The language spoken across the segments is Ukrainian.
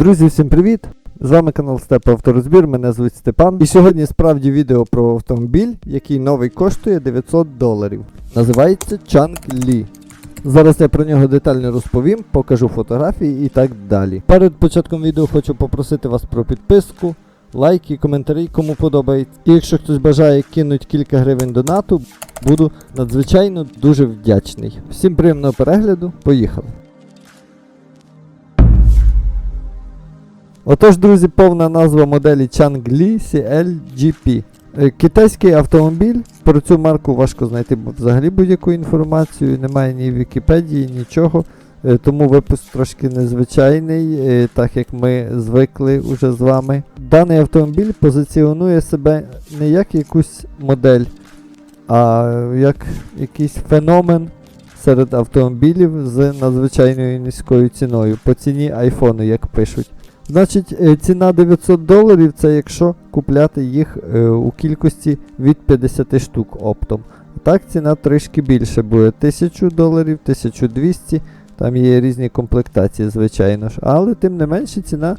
Друзі, всім привіт! З вами канал Степ Авторозбір, мене звуть Степан. І сьогодні справді відео про автомобіль, який новий коштує 900 доларів. Називається Chang Li. Зараз я про нього детально розповім, покажу фотографії і так далі. Перед початком відео хочу попросити вас про підписку, лайки, коментарі, кому подобається. І якщо хтось бажає кинуть кілька гривень донату, буду надзвичайно дуже вдячний. Всім приємного перегляду, поїхали! Отож, друзі, повна назва моделі Changli CLGP. Е, Китайський автомобіль. Про цю марку важко знайти взагалі будь-яку інформацію. Немає ні Вікіпедії, нічого. Е, Тому випуск трошки незвичайний, е, так як ми звикли уже з вами. Даний автомобіль позиціонує себе не як якусь модель, а як якийсь феномен серед автомобілів з надзвичайною низькою ціною. По ціні айфону, як пишуть. Значить, е, ціна 900 доларів це якщо купляти їх е, у кількості від 50 штук оптом. Так, ціна трішки більше буде 1000 доларів, 1200, там є різні комплектації, звичайно ж. Але тим не менше ціна,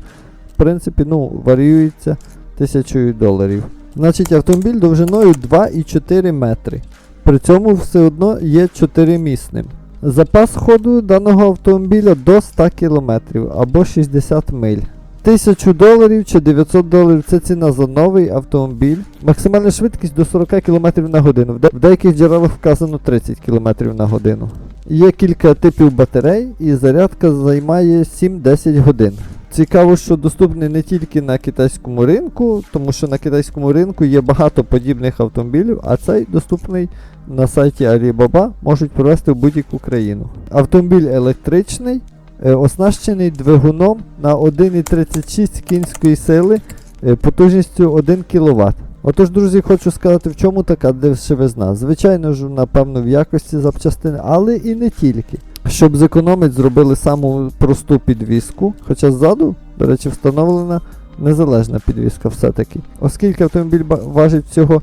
в принципі, ну, варіюється 1000 доларів. Значить, автомобіль довжиною 2,4 метри. При цьому все одно є 4-місним. Запас ходу даного автомобіля до 100 км або 60 миль. 1000 доларів чи 900 доларів це ціна за новий автомобіль. Максимальна швидкість до 40 км на годину. В деяких джерелах вказано 30 км на годину. Є кілька типів батарей і зарядка займає 7-10 годин. Цікаво, що доступний не тільки на китайському ринку, тому що на китайському ринку є багато подібних автомобілів, а цей доступний на сайті Alibaba, можуть провести в будь-яку країну. Автомобіль електричний, оснащений двигуном на 1,36 кінської сили е, потужністю 1 кВт. Отож, друзі, хочу сказати, в чому така дешевизна. Звичайно ж, напевно, в якості запчастин, але і не тільки. Щоб зекономити, зробили саму просту підвіску, хоча ззаду, до речі, встановлена незалежна підвіска все-таки. Оскільки автомобіль важить всього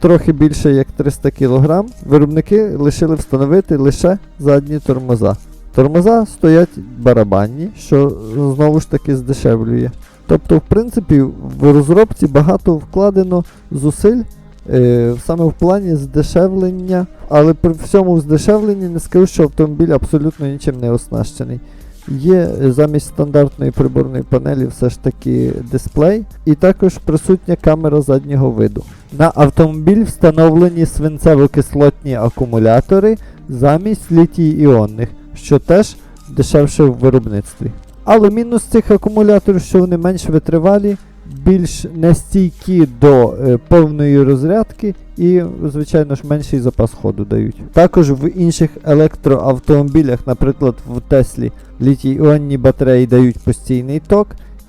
трохи більше як 300 кг, виробники лишили встановити лише задні тормоза. Тормоза стоять барабанні, що знову ж таки здешевлює. Тобто, в принципі, в розробці багато вкладено зусиль е, саме в плані здешевлення, але при всьому здешевленні не скажу, що автомобіль абсолютно нічим не оснащений. Є замість стандартної приборної панелі все ж таки дисплей, і також присутня камера заднього виду. На автомобіль встановлені свинцево-кислотні акумулятори замість літій-іонних, що теж дешевше в виробництві. Але мінус цих акумуляторів, що вони менш витривалі, більш нестійкі до е, повної розрядки і, звичайно ж, менший запас ходу дають. Також в інших електроавтомобілях, наприклад, в Теслі, літій-іонні батареї дають постійний ток,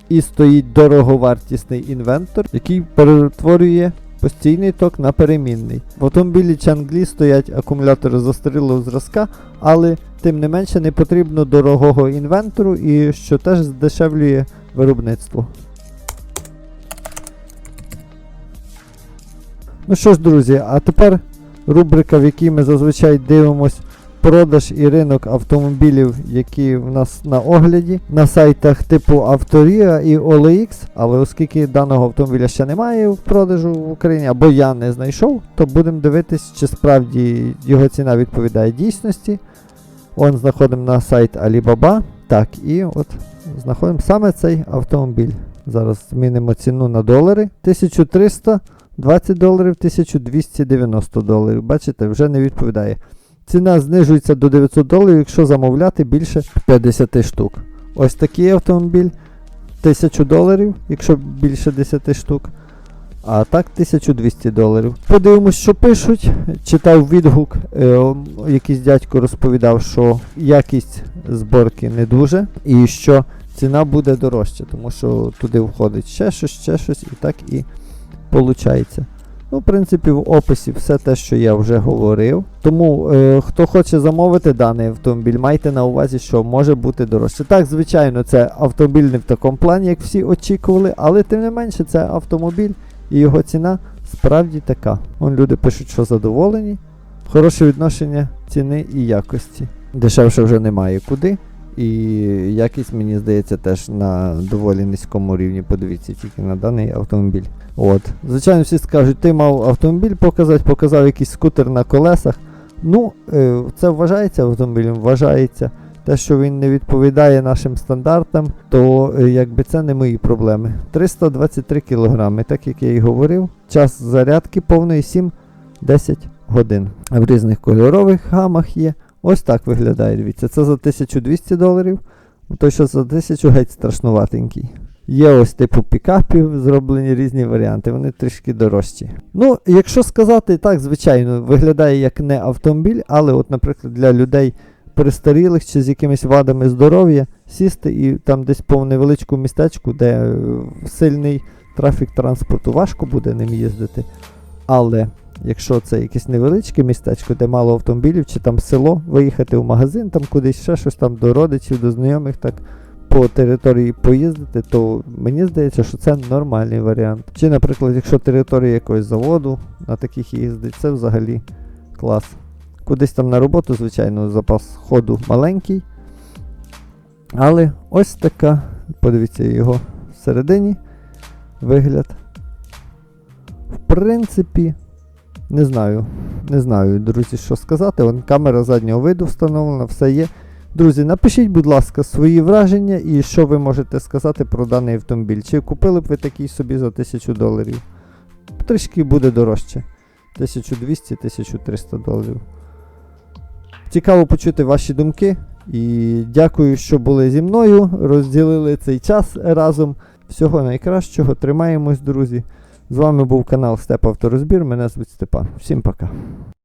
і стоїть дороговартісний інвентор, який перетворює постійний ток на перемінний. В автомобілі Changli стоять акумулятори застарілого зразка, але тим не менше не потрібно дорогого інвентору і що теж здешевлює виробництво. Ну що ж, друзі, а тепер рубрика, в якій ми зазвичай дивимось продаж і ринок автомобілів, які в нас на огляді на сайтах типу Авторія і OLX, але оскільки даного автомобіля ще немає в продажу в Україні, або я не знайшов, то будемо дивитись, чи справді його ціна відповідає дійсності. Он знаходимо на сайт Alibaba. Так, і от знаходимо саме цей автомобіль. Зараз змінимо ціну на долари. 1320 доларів, 1290 доларів. Бачите, вже не відповідає. Ціна знижується до 900 доларів, якщо замовляти більше 50 штук. Ось такий автомобіль 1000 доларів, якщо більше 10 штук. А так 1200 доларів. Подивимось, що пишуть. Читав відгук, е, якийсь дядько розповідав, що якість зборки не дуже, і що ціна буде дорожча, тому що туди входить ще щось, ще щось, і так і виходить. Ну, в принципі, в описі все те, що я вже говорив. Тому, е, хто хоче замовити даний автомобіль, майте на увазі, що може бути дорожче. Так, звичайно, це автомобіль не в такому плані, як всі очікували, але тим не менше, це автомобіль і його ціна справді така. Вон люди пишуть, що задоволені. Хороше відношення ціни і якості. Дешевше вже немає куди. І якість, мені здається, теж на доволі низькому рівні. Подивіться тільки на даний автомобіль. От. Звичайно, всі скажуть, ти мав автомобіль показати, показав якийсь скутер на колесах. Ну, е, це вважається автомобілем, вважається. Те, що він не відповідає нашим стандартам, то е, якби це не мої проблеми. 323 кг, так як я і говорив. Час зарядки повної 7-10 годин. В різних кольорових гамах є. Ось так виглядає. Дивіться, це за 1200 доларів. Той, що за 1000 геть страшнуватенький. Є ось типу пікапів, зроблені різні варіанти, вони трішки дорожчі. Ну, якщо сказати так, звичайно, виглядає як не автомобіль, але, от, наприклад, для людей перестарілих чи з якимись вадами здоров'я сісти і там десь по невеличку містечку, де е, сильний трафік транспорту важко буде ним їздити. Але якщо це якесь невеличке містечко, де мало автомобілів, чи там село, виїхати в магазин, там кудись ще щось там до родичів, до знайомих, так по території поїздити, то мені здається, що це нормальний варіант. Чи, наприклад, якщо територія якогось заводу на таких їздить, це взагалі клас. Кудись там на роботу, звичайно, запас ходу маленький. Але ось така, подивіться його всередині вигляд. В принципі, не знаю, не знаю, друзі, що сказати. Вон камера заднього виду встановлена, все є. Друзі, напишіть, будь ласка, свої враження і що ви можете сказати про даний автомобіль. Чи купили б ви такий собі за 1000 доларів? Трішки буде дорожче. 1200-1300 доларів. Цікаво почути ваші думки. І дякую, що були зі мною. Розділили цей час разом. Всього найкращого. Тримаємось, друзі. З вами був канал Степ Авторозбір. Мене звуть Степан. Всім пока.